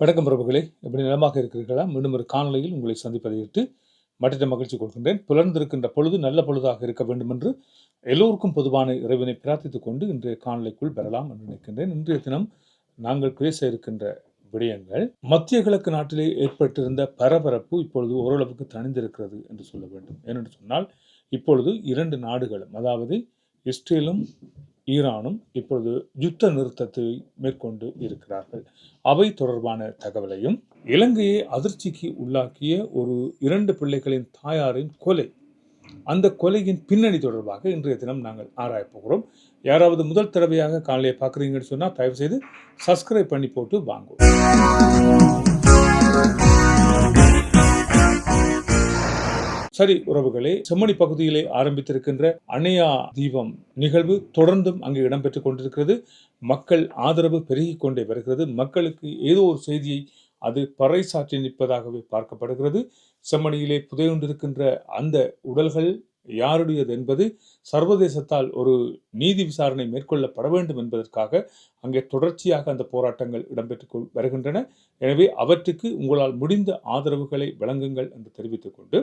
வணக்கம் பிரபுகளே எப்படி நிலமாக இருக்கிறீர்களா? மீண்டும் ஒரு காணொலியில் உங்களை சந்திப்பதை இட்டு மற்ற மகிழ்ச்சி கொள்கின்றேன். புலர்ந்திருக்கின்ற பொழுது நல்ல பொழுதாக இருக்க வேண்டும் என்று எல்லோருக்கும் பொதுவான இறைவனை பிரார்த்தித்துக் கொண்டு இன்றைய காணொலிக்குள் பெறலாம் என்று நினைக்கின்றேன். இன்றைய தினம் நாங்கள் பேச இருக்கின்ற விடயங்கள் மத்திய கிழக்கு நாட்டிலே ஏற்பட்டிருந்த பரபரப்பு இப்பொழுது ஓரளவுக்கு தணிந்திருக்கிறது என்று சொல்ல வேண்டும். ஏனென்று சொன்னால் இப்பொழுது இரண்டு நாடுகளும் அதாவது இஸ்ரேலும் ஈரானும் இப்பொழுது யுத்த நிறுத்தத்தை மேற்கொண்டு இருக்கிறார்கள். அவை தொடர்பான தகவலையும் இலங்கையை அதிர்ச்சிக்கு உள்ளாக்கிய ஒரு இரண்டு பிள்ளைகளின் தாயாரின் கொலை அந்த கொலையின் பின்னணி தொடர்பாக இன்றைய தினம் நாங்கள் ஆராயப் போகிறோம். யாராவது முதல் தடவையாக காலையை பார்க்குறீங்கன்னு சொன்னால் தயவுசெய்து சப்ஸ்கிரைப் பண்ணி போட்டு வாங்குவோம் சரி உறவுகளே செம்மணி பகுதியிலே ஆரம்பித்திருக்கின்ற அணையா தீபம் நிகழ்வு தொடர்ந்தும் அங்கு இடம்பெற்றுக் கொண்டிருக்கிறது. மக்கள் ஆதரவு பெருகிக் கொண்டே வருகிறது. மக்களுக்கு ஏதோ ஒரு செய்தியை அது பறைசாற்றி நிற்பதாகவே பார்க்கப்படுகிறது. செம்மணியிலே புதையுண்டிருக்கின்ற அந்த உடல்கள் யாருடையது என்பது சர்வதேசத்தால் ஒரு நீதி விசாரணை மேற்கொள்ளப்பட வேண்டும் என்பதற்காக அங்கே தொடர்ச்சியாக அந்த போராட்டங்கள் இடம்பெற்று வருகின்றன. எனவே அவற்றுக்கு உங்களால் முடிந்த ஆதரவுகளை வழங்குங்கள் என்று தெரிவித்துக் கொண்டு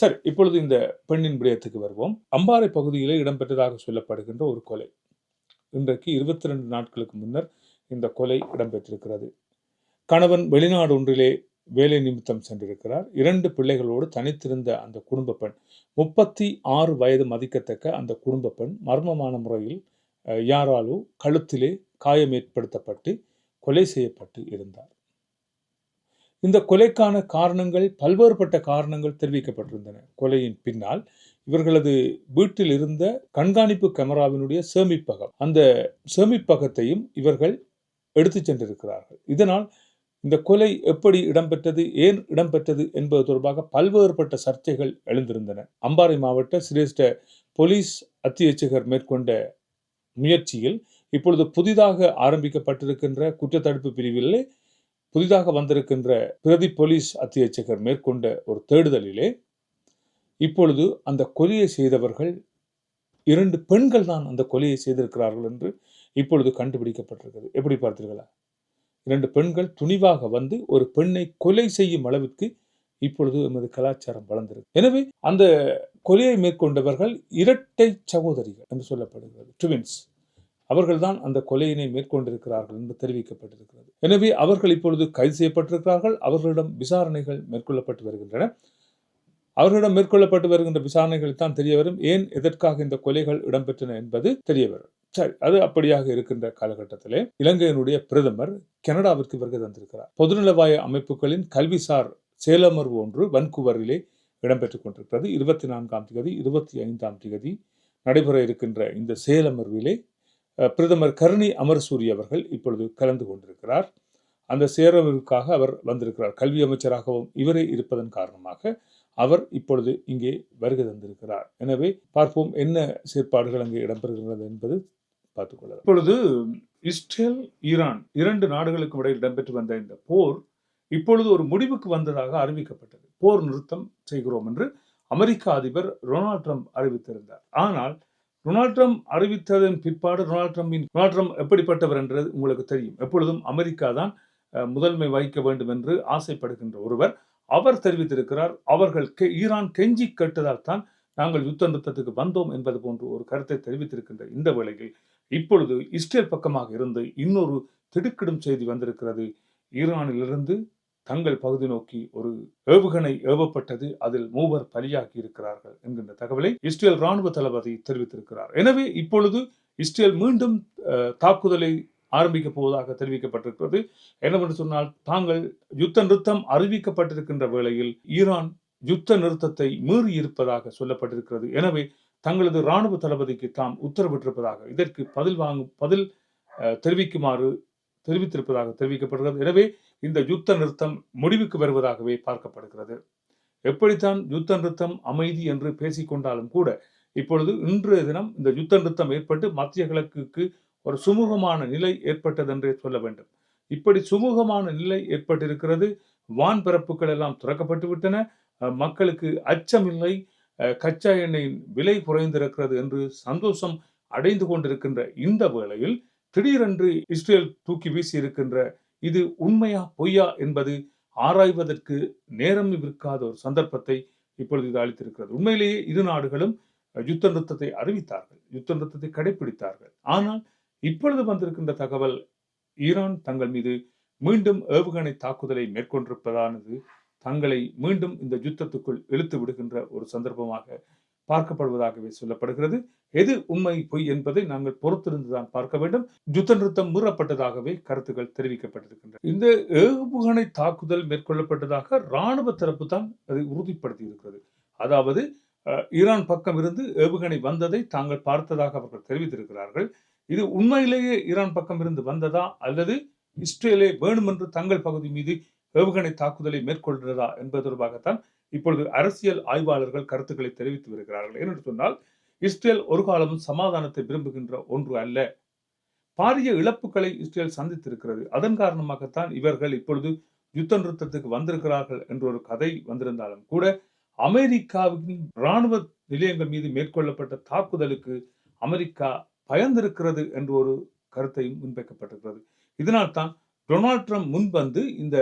சரி இப்பொழுது இந்த பெண்ணின் விடயத்துக்கு வருவோம். அம்பாறை பகுதியிலே இடம்பெற்றதாக சொல்லப்படுகின்ற ஒரு கொலை. இன்றைக்கு இருபத்தி ரெண்டு நாட்களுக்கு முன்னர் இந்த கொலை இடம்பெற்றிருக்கிறது. கணவன் வெளிநாடு ஒன்றிலே வேலை நிமித்தம் சென்றிருக்கிறார். இரண்டு பிள்ளைகளோடு தனித்திருந்த அந்த குடும்ப பெண் முப்பத்தி ஆறு வயது மதிக்கத்தக்க அந்த குடும்ப பெண் மர்மமான முறையில் யாராலோ கழுத்திலே காயம் ஏற்படுத்தப்பட்டு கொலை செய்யப்பட்டு இருந்தார். இந்த கொலைக்கான காரணங்கள் பல்வேறுபட்ட காரணங்கள் தெரிவிக்கப்பட்டிருந்தன. கொலையின் பின்னால் இவர்களது வீட்டில் இருந்த கண்காணிப்பு கேமராவினுடைய சேமிப்பகம் அந்த சேமிப்பகத்தையும் இவர்கள் எடுத்து சென்றிருக்கிறார்கள். இதனால் இந்த கொலை எப்படி இடம்பெற்றது ஏன் இடம்பெற்றது என்பது தொடர்பாக பல்வேறுபட்ட சர்ச்சைகள் எழுந்திருந்தன. அம்பாறை மாவட்ட சிரேஷ்ட போலீஸ் அத்தியட்சகர் மேற்கொண்ட முயற்சியில் இப்பொழுது புதிதாக ஆரம்பிக்கப்பட்டிருக்கின்ற குற்றத்தடுப்பு பிரிவிலே புதிதாக வந்திருக்கின்ற பிரதி போலீஸ் அத்தியட்சகர் மேற்கொண்ட ஒரு தேடுதலிலே இப்பொழுது அந்த கொலையை செய்தவர்கள் இரண்டு பெண்கள் தான் அந்த கொலையை செய்திருக்கிறார்கள் என்று இப்பொழுது கண்டுபிடிக்கப்பட்டிருக்கிறது. எப்படி பார்த்தீர்களா? இரண்டு பெண்கள் துணிவாக வந்து ஒரு பெண்ணை கொலை செய்யும் அளவிற்கு இப்பொழுது எமது கலாச்சாரம் வளர்ந்திருக்கு. எனவே அந்த கொலையை மேற்கொண்டவர்கள் இரட்டை சகோதரிகள் என்று சொல்லப்படுகிறது. ட்வின்ஸ் அவர்கள்தான் அந்த கொலையினை மேற்கொண்டிருக்கிறார்கள் என்று தெரிவிக்கப்பட்டிருக்கிறது. எனவே அவர்கள் இப்பொழுது கைது செய்யப்பட்டிருக்கிறார்கள். அவர்களிடம் விசாரணைகள் மேற்கொள்ளப்பட்டு வருகின்றன. அவர்களிடம் மேற்கொள்ளப்பட்டு வருகின்ற விசாரணைகள் தான் தெரிய வரும். ஏன் எதற்காக இந்த கொலைகள் இடம்பெற்றன என்பது தெரிய வரும். சரி அது அப்படியாக இருக்கின்ற காலகட்டத்திலே இலங்கையினுடைய பிரதமர் கனடாவிற்கு வருகை தந்திருக்கிறார். பொதுநலவாய அமைப்புகளின் கல்விசார் செயலமர்வு ஒன்று வன்குவரிலே இடம்பெற்றுக் கொண்டிருக்கிறது. இருபத்தி நான்காம் தேதி இருபத்தி ஐந்தாம் தேதி நடைபெற இருக்கின்ற இந்த செயலமர்விலே பிரதமர் கருணி அமர்சூரி அவர்கள் இப்பொழுது கலந்து கொண்டிருக்கிறார். அந்த சேரவிற்காக அவர் வந்திருக்கிறார். கல்வி அமைச்சராகவும் இவரே இருப்பதன் காரணமாக அவர் இப்பொழுது இங்கே வருகை தந்திருக்கிறார். எனவே பார்ப்போம் என்ன செயற்பாடுகள் அங்கே இடம்பெறுகிறது என்பது பார்த்துக்கொள்ளலாம் இப்பொழுது இஸ்ரேல் ஈரான் இரண்டு நாடுகளுக்கு இடையில் இடம்பெற்று வந்த இந்த போர் இப்பொழுது ஒரு முடிவுக்கு வந்ததாக அறிவிக்கப்பட்டது. போர் நிறுத்தம் செய்கிறோம் என்று அமெரிக்க அதிபர் டொனால்ட் ட்ரம்ப் அறிவித்திருந்தார். ஆனால் டொனால்ட் ட்ரம்ப் அறிவித்ததன் பிற்பாடு டொனால்ட் ட்ரம்பின் டொனால்ட் ட்ரம்ப் எப்படிப்பட்டவர் என்றது உங்களுக்கு தெரியும். எப்பொழுதும் அமெரிக்கா தான் முதன்மை வகிக்க வேண்டும் என்று ஆசைப்படுகின்ற ஒருவர். அவர் தெரிவித்திருக்கிறார் அவர்கள் கெ ஈரான் கெஞ்சி கேட்டதால் தான் நாங்கள் யுத்த நிறுத்தத்துக்கு வந்தோம் என்பது போன்று ஒரு கருத்தை தெரிவித்திருக்கின்ற இந்த வேளையில் இப்பொழுது இஸ்ரேல் பக்கமாக இருந்து இன்னொரு திடுக்கிடும் செய்தி வந்திருக்கிறது. ஈரானிலிருந்து தங்கள் பகுதி நோக்கி ஒரு ஏவுகணை ஏவப்பட்டது அதில் மூவர் பலியாகி இருக்கிறார்கள் என்கின்ற தகவலை இஸ்ரேல் ராணுவ தளபதி தெரிவித்திருக்கிறார். எனவே இப்பொழுது இஸ்ரேல் மீண்டும் தாக்குதலை ஆரம்பிக்க போவதாக தெரிவிக்கப்பட்டிருக்கிறது. என்னவென்று சொன்னால் தாங்கள் யுத்த நிறுத்தம் அறிவிக்கப்பட்டிருக்கின்ற வேளையில் ஈரான் யுத்த நிறுத்தத்தை மீறி இருப்பதாக சொல்லப்பட்டிருக்கிறது. எனவே தங்களது இராணுவ தளபதிக்கு தாம் உத்தரவிட்டிருப்பதாக இதற்கு பதில் வாங்கும் பதில் தெரிவிக்குமாறு தெரிவித்திருப்பதாக தெரிவிக்கப்படுகிறது. எனவே இந்த யுத்த நிறுத்தம் முடிவுக்கு வருவதாகவே பார்க்கப்படுகிறது. எப்படித்தான் யுத்த நிறுத்தம் அமைதி என்று பேசிக்கொண்டாலும் கூட இப்பொழுது இன்றைய தினம் இந்த யுத்த நிறுத்தம் ஏற்பட்டு மத்திய கிழக்குக்கு ஒரு சுமூகமான நிலை ஏற்பட்டதென்றே சொல்ல வேண்டும். இப்படி சுமூகமான நிலை ஏற்பட்டிருக்கிறது. வான் பரப்புகள் எல்லாம் துறக்கப்பட்டு விட்டன. மக்களுக்கு அச்சமில்லை. கச்சா எண்ணெயின் விலை குறைந்திருக்கிறது என்று சந்தோஷம் அடைந்து கொண்டிருக்கின்ற இந்த வேளையில் திடீரென்று இஸ்ரேல் தூக்கி வீசி இருக்கின்ற இது உண்மையா பொய்யா என்பது ஆராய்வதற்கு நேரம் இருக்காத ஒரு சந்தர்ப்பத்தை இப்பொழுது இது அளித்திருக்கிறது. உண்மையிலேயே இரு நாடுகளும் யுத்த நிறுத்தத்தை அறிவித்தார்கள். யுத்த நிறுத்தத்தை கடைபிடித்தார்கள் ஆனால் இப்பொழுது வந்திருக்கின்ற தகவல் ஈரான் தங்கள் மீது மீண்டும் ஏவுகணை தாக்குதலை மேற்கொண்டிருப்பதானது தங்களை மீண்டும் இந்த யுத்தத்துக்குள் இழுத்து விடுகின்ற ஒரு சந்தர்ப்பமாக பார்க்கப்படுவதாகவே சொல்லப்படுகிறது. எது உண்மை பொய் என்பதை நாங்கள் பொறுத்திருந்துதான் பார்க்க வேண்டும். யுத்த நிறுத்தம் மீறப்பட்டதாகவே கருத்துக்கள் தெரிவிக்கப்பட்டிருக்கின்றன. இந்த ஏவுகணை தாக்குதல் மேற்கொள்ளப்பட்டதாக இராணுவ தரப்பு தான் அதை உறுதிப்படுத்தி இருக்கிறது அதாவது அஹ், ஈரான் பக்கம் இருந்து ஏவுகணை வந்ததை தாங்கள் பார்த்ததாக அவர்கள் தெரிவித்திருக்கிறார்கள். இது உண்மையிலேயே ஈரான் பக்கம் இருந்து வந்ததா அல்லது இஸ்ரேலே வேணுமென்று தங்கள் பகுதி மீது ஏவுகணை தாக்குதலை மேற்கொள்கிறதா என்பது தொடர்பாகத்தான் இப்பொழுது அரசியல் ஆய்வாளர்கள் கருத்துக்களை தெரிவித்து வருகிறார்கள். என்று சொன்னால் இஸ்ரேல் ஒரு காலமும் சமாதானத்தை விரும்புகின்ற ஒன்று அல்ல. பாரிய இழப்புகளை இஸ்ரேல் சந்தித்திருக்கிறது. அதன் காரணமாகத்தான் இவர்கள் இப்பொழுது யுத்த நிறுத்தத்துக்கு வந்திருக்கிறார்கள் என்ற ஒரு கதை வந்திருந்தாலும் கூட அமெரிக்காவின் ராணுவ நிலையங்கள் மீது மேற்கொள்ளப்பட்ட தாக்குதலுக்கு அமெரிக்கா பயந்திருக்கிறது என்ற ஒரு கருத்தையும் முன்வைக்கப்பட்டிருக்கிறது. இதனால் தான் டொனால்ட் ட்ரம்ப் முன்வந்து இந்த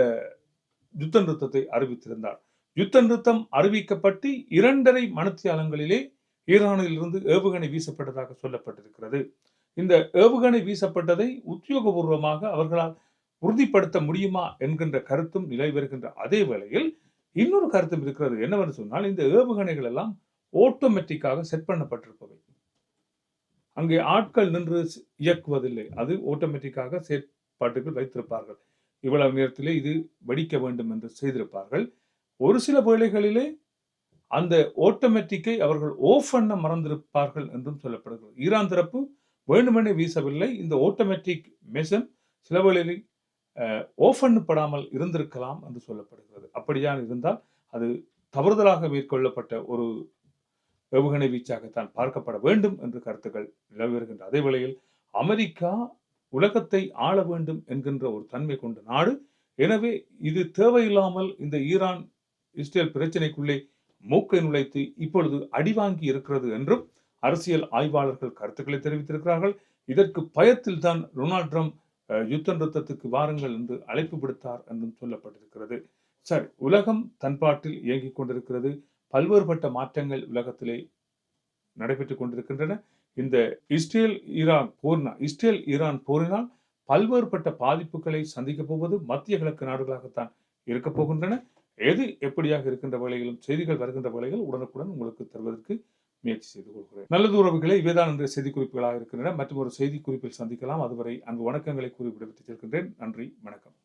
யுத்த நிறுத்தத்தை அறிவித்திருந்தார். யுத்த நிறுத்தம் அறிவிக்கப்பட்டு இரண்டரை மனத்தியாலங்களிலே ஈரானிலிருந்து ஏவுகணை வீசப்பட்டதாக சொல்லப்பட்டிருக்கிறது. இந்த ஏவுகணை வீசப்பட்டதை உத்தியோகபூர்வமாக அவர்களால் உறுதிப்படுத்த முடியுமா என்கின்ற கருத்தும் நிலை வருகின்ற அதே வேளையில் இன்னொரு கருத்தும் இருக்கிறது. என்னவென்று சொன்னால் இந்த ஏவுகணைகள் எல்லாம் ஆட்டோமேட்டிக்காக செட் பண்ணப்பட்டிருப்பவை. அங்கே ஆட்கள் நின்று இயக்குவதில்லை. அது ஆட்டோமேட்டிக்காக செயற்பாட்டுகள் வைத்திருப்பார்கள். இவ்வளவு நேரத்திலே இது வெடிக்க வேண்டும் என்று செய்திருப்பார்கள். ஒரு சில வேளைகளிலே அந்த ஓட்டோமேட்டிக்கை அவர்கள் ஓஃப் பண்ண மறந்திருப்பார்கள் என்றும் சொல்லப்படுகிறது. ஈரான் தரப்பு வேண்டுமெனே வீசவில்லை. இந்த ஓட்டோமேட்டிக் மெஷன் சில வேளைகளில் ஓஃப் பண்ணப்படாமல் இருந்திருக்கலாம் என்று சொல்லப்படுகிறது. அப்படியான் இருந்தால் அது தவறுதலாக மேற்கொள்ளப்பட்ட ஒரு ஏவுகணை வீச்சாகத்தான் பார்க்கப்பட வேண்டும் என்று கருத்துக்கள் நிலவி வருகின்ற அதே வேளையில் அமெரிக்கா உலகத்தை ஆள வேண்டும் என்கின்ற ஒரு தன்மை கொண்ட நாடு. எனவே இது தேவையில்லாமல் இந்த ஈரான் இஸ்ரேல் பிரச்சனைக்குள்ளே மூக்கை நுழைத்து இப்பொழுது அடிவாங்கி இருக்கிறது என்றும் அரசியல் ஆய்வாளர்கள் கருத்துக்களை தெரிவித்திருக்கிறார்கள். இதற்கு பயத்தில் தான் டொனால்ட் ட்ரம்ப் யுத்த நிறுத்தத்துக்கு வாருங்கள் என்று அழைப்பு விடுத்தார் என்றும் சொல்லப்பட்டிருக்கிறது. சரி உலகம் தன்பாட்டில் இயங்கிக் கொண்டிருக்கிறது. பல்வேறுபட்ட மாற்றங்கள் உலகத்திலே நடைபெற்றுக் கொண்டிருக்கின்றன. இந்த இஸ்ரேல் ஈரான் போர்னா இஸ்ரேல் ஈரான் போரினால் பல்வேறுபட்ட பாதிப்புகளை சந்திக்கப் போவது மத்திய கிழக்கு நாடுகளாகத்தான் இருக்கப் போகின்றன. எது எப்படியாக இருக்கின்ற வேலைகளும் செய்திகள் வருகின்ற வேலைகள் உடனுக்குடன் உங்களுக்கு தருவதற்கு முயற்சி செய்து கொள்கிறேன். நல்லது உறவுகளை இவைதான் செய்தி குறிப்புகளாக இருக்கின்றன. மற்றும் ஒரு செய்தி குறிப்பில் சந்திக்கலாம். அதுவரை அங்கு வணக்கங்களை கூறி விடைபெற்றுச் செல்கின்றேன். நன்றி வணக்கம்.